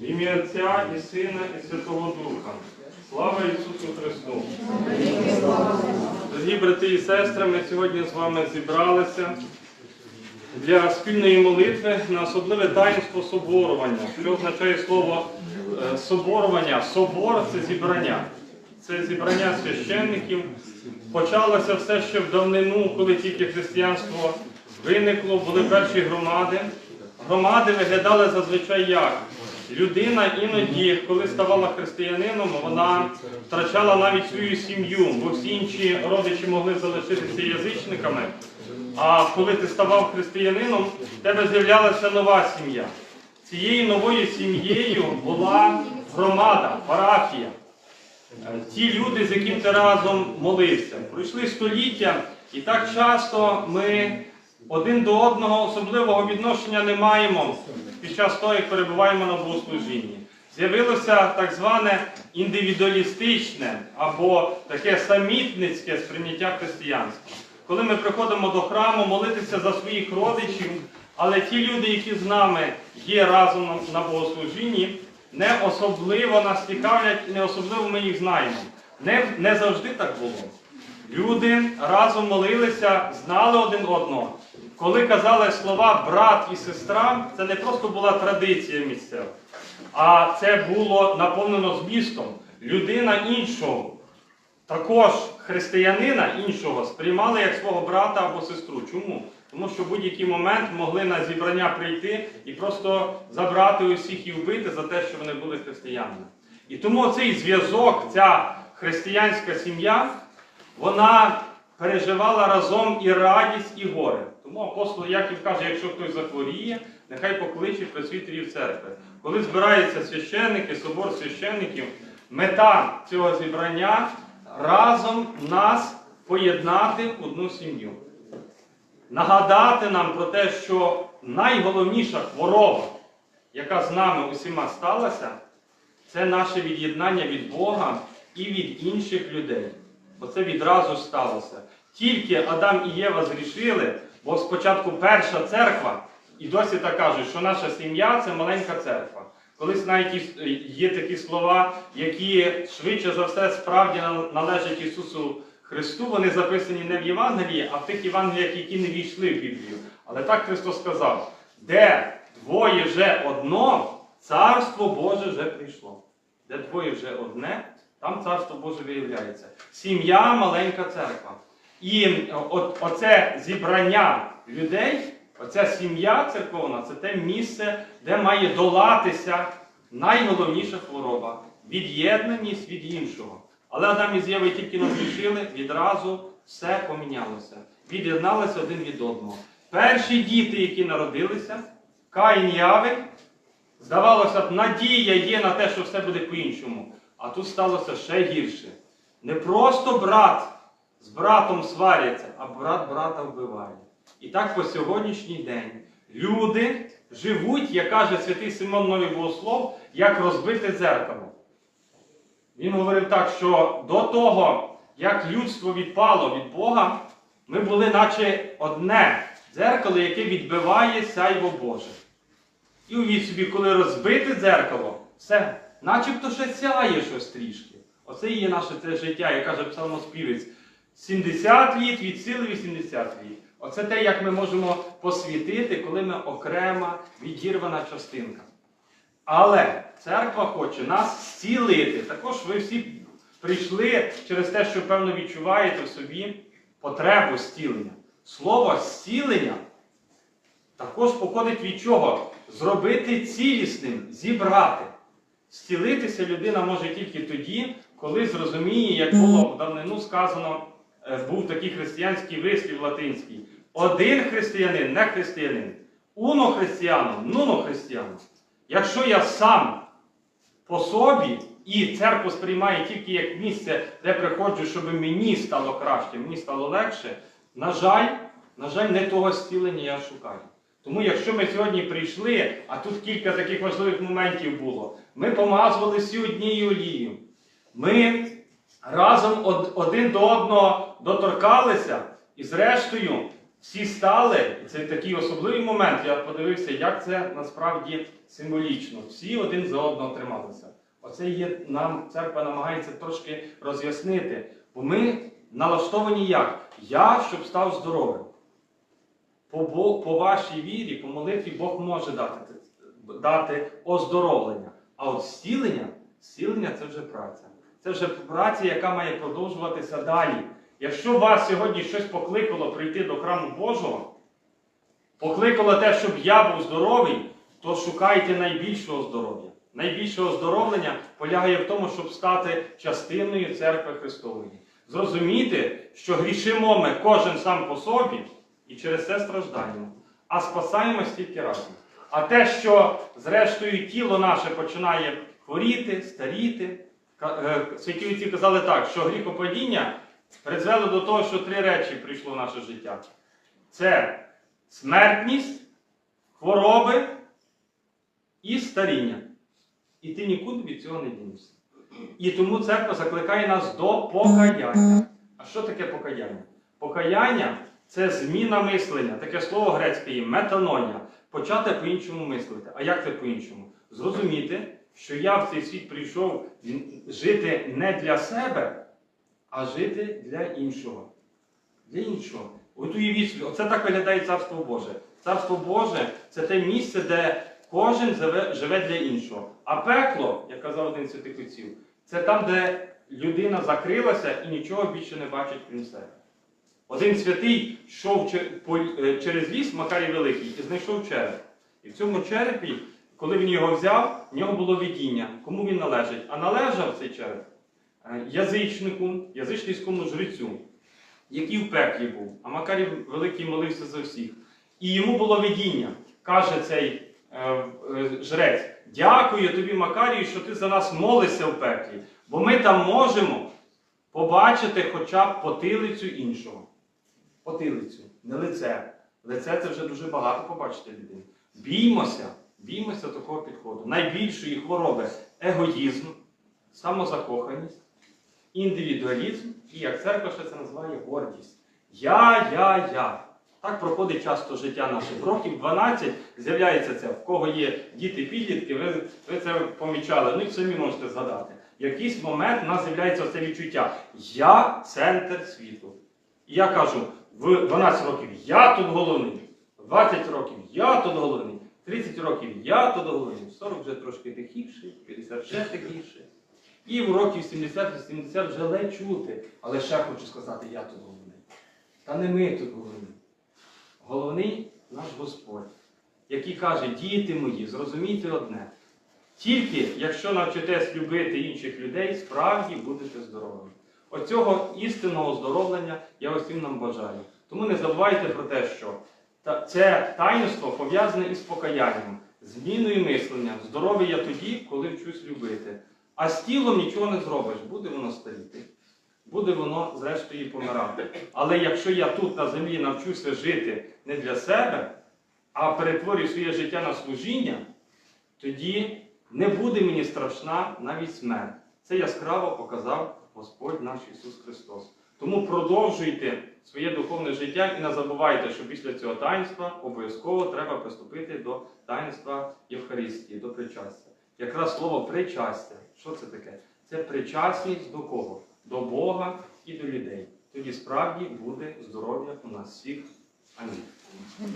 В ім'я Отця і Сина, і Святого Духа. Слава Ісусу Христу! Дорогі брати і сестри, ми сьогодні з вами зібралися для спільної молитви на особливе таїнство соборування. Що означає слово е, соборування? Собор це зібрання. Це зібрання священників. Почалося все ще в давнину, коли тільки християнство виникло, були перші громади. Громади виглядали зазвичай як? Людина іноді, коли ставала християнином, вона втрачала навіть свою сім'ю, бо всі інші родичі могли залишитися язичниками. А коли ти ставав християнином, в тебе з'являлася нова сім'я. Цією новою сім'єю була громада, парафія. Е, Ті люди, з яким ти разом молився. Пройшли століття, і так часто ми один до одного особливого відношення не маємо під час того, як перебуваємо на богослужінні. З'явилося так зване індивідуалістичне або таке самітницьке сприйняття християнства. Коли ми приходимо до храму молитися за своїх родичів, але ті люди, які з нами є разом на- богослужінні, не особливо нас цікавлять, і не особливо ми їх знаємо. Не, не завжди так було. Люди разом молилися, знали один одного. Коли казали слова брат і сестра, це не просто була традиція місцева, а це було наповнено змістом. Людина іншого, також християнина іншого сприймали як свого брата або сестру. Чому? Тому що в будь-який момент могли на зібрання прийти і просто забрати усіх і вбити за те, що вони були християнами. І тому цей зв'язок, ця християнська сім'я, вона переживала разом і радість, і горе. Тому апостол Яків каже, якщо хтось захворіє, нехай покличе пресвітерів церкви. Коли збираються священники, собор священників, мета цього зібрання разом нас поєднати в одну сім'ю. Нагадати нам про те, що найголовніша хвороба, яка з нами усіма сталася, це наше від'єднання від Бога і від інших людей. Бо це відразу сталося. Тільки Адам і Єва зрішили, бо спочатку перша церква, і досі так кажуть, що наша сім'я це маленька церква. Колись навіть є такі слова, які швидше за все справді належать Ісусу Христу, вони записані не в Євангелії, а в тих Євангеліях, які не війшли в Біблію. Але так Христос сказав: де двоє вже одно, царство Боже вже прийшло. Де двоє вже одне, там царство Боже виявляється. Сім'я маленька церква. І от, оце зібрання людей, оця сім'я церковна це те місце, де має долатися найголовніша хвороба від'єднаність від іншого. Але Адам і Єва тільки назвішили, відразу все помінялося. Від'єдналися один від одного. Перші діти, які народилися, Каїн і Авель, Здавалося б, надія є на те, що все буде по-іншому. А тут сталося ще гірше. Не просто брат з братом сваряться, а брат брата вбиває. І так по сьогоднішній день люди живуть, як каже святий Симон Новий Богослов, як розбите дзеркало. Він говорив так, що до того, як людство відпало від Бога, ми були наче одне дзеркало, яке відбиває сяйво Боже. І увіть собі, коли розбите дзеркало, все, начебто ще сяє щось трішки. Оце і є наше це життя, як каже псалмоспівець. 70 літ від сили 80 літ. Оце те, як ми можемо посвітити, коли ми окрема відірвана частинка. Але церква хоче нас зцілити. Також ви всі прийшли через те, що, певно, відчуваєте в собі потребу зцілення. Слово зцілення також походить від чого? Зробити цілісним, зібрати. Зцілитися людина може тільки тоді, коли зрозуміє, як було в давнину сказано, е, був такий християнський вислів латинський. Один християнин, не християнин. Уно християно, нуно християно. Якщо я сам по собі і церкву сприймає тільки як місце, де приходжу, щоб мені стало краще, мені стало легше, на жаль, на жаль, не того зцілення я шукаю. Тому якщо ми сьогодні прийшли, а тут кілька таких важливих моментів було, ми помазували всі однією олією. Ми разом один до одного доторкалися, і зрештою всі стали, і це такий особливий момент. Я подивився, як це насправді символічно. Всі один за одного трималися. Оце є нам церква намагається трошки роз'яснити. Бо ми налаштовані як? Я, щоб став здоровим. По, Бо- по вашій вірі, по молитві Бог може дати, дати оздоровлення. А от зцілення, зцілення це вже праця. Це вже праця, яка має продовжуватися далі. Якщо вас сьогодні щось покликало прийти до храму Божого, покликало те, щоб я був здоровий, то шукайте найбільшого здоров'я. Найбільше оздоровлення полягає в тому, щоб стати частиною церкви Христової. Зрозуміти, що грішимо ми кожен сам по собі і через це страждаємо, а спасаємось тільки разом. А те, що зрештою тіло наше починає хворіти, старіти, е, святі отці казали так, що гріхопадіння призвело до того, що три речі прийшло в наше життя: це смертність, хвороби і старіння. І ти нікуди від цього не дінешся. І тому церква закликає нас до покаяння. А що таке покаяння? Покаяння це зміна мислення. Таке слово грецьке є метаноня. Почати по-іншому мислити. А як це по-іншому? Зрозуміти, що я в цей світ прийшов жити не для себе, а жити для іншого. Для іншого. От уявіть собі, оце так виглядає Царство Боже. Царство Боже це те місце, де кожен живе для іншого. А пекло, як казав один з святих отців, це там, де людина закрилася і нічого більше не бачить крім себе. Один святий йшов е, через ліс Макарій Великий і знайшов череп. І в цьому черепі, коли він його взяв, в нього було видіння, кому він належить. А належав цей череп е, язичнику, язичницькому жрецю, який в пеклі був. А Макарій Великий молився за всіх. І йому було видіння. Каже цей е, жрець: Дякую тобі, Макарію, що ти за нас молишся в пеклі, бо ми там можемо побачити хоча б потилицю іншого. Потилицю, не лице. Лице це вже дуже багато побачити людини. Біймося, біймося такого підходу. Найбільшої хвороби егоїзм, самозакоханість, індивідуалізм і, як церква ще це називає, гордість. Я, я, я. Так проходить часто життя наших років. 12 з'являється це. В кого є діти-підлітки, ви, ви це помічали, ну і самі можете згадати. В якийсь момент у нас з'являється це відчуття. Я центр світу. І я кажу, в 12 років я тут головний, 20 років я тут головний, 30 років я тут головний, 40 вже трошки тихіше, 50 ще тихіше. І в років 70-80 вже ледь чути. Але ще хочу сказати, я тут головний. Та не ми тут головні. Головний наш Господь, який каже, діти мої, зрозумійте одне. Тільки якщо навчитесь любити інших людей, справді будете здоровими. Оцього істинного оздоровлення я усім нам бажаю. Тому не забувайте про те, що це таїнство пов'язане із покаянням, зміною мислення. Здоровий я тоді, коли вчусь любити. А з тілом нічого не зробиш, буде воно старіти, буде воно зрештою помирати. Але якщо я тут на землі навчуся жити не для себе, а перетворюю своє життя на служіння, тоді не буде мені страшна навіть смерть. Це яскраво показав Господь наш Ісус Христос. Тому продовжуйте своє духовне життя і не забувайте, що після цього таїнства обов'язково треба приступити до таїнства Євхаристії, до причастя. Якраз слово причастя. Що це таке? Це причасність до кого? До Бога і до людей. Тоді справді буде здоров'я у нас всіх. Амінь.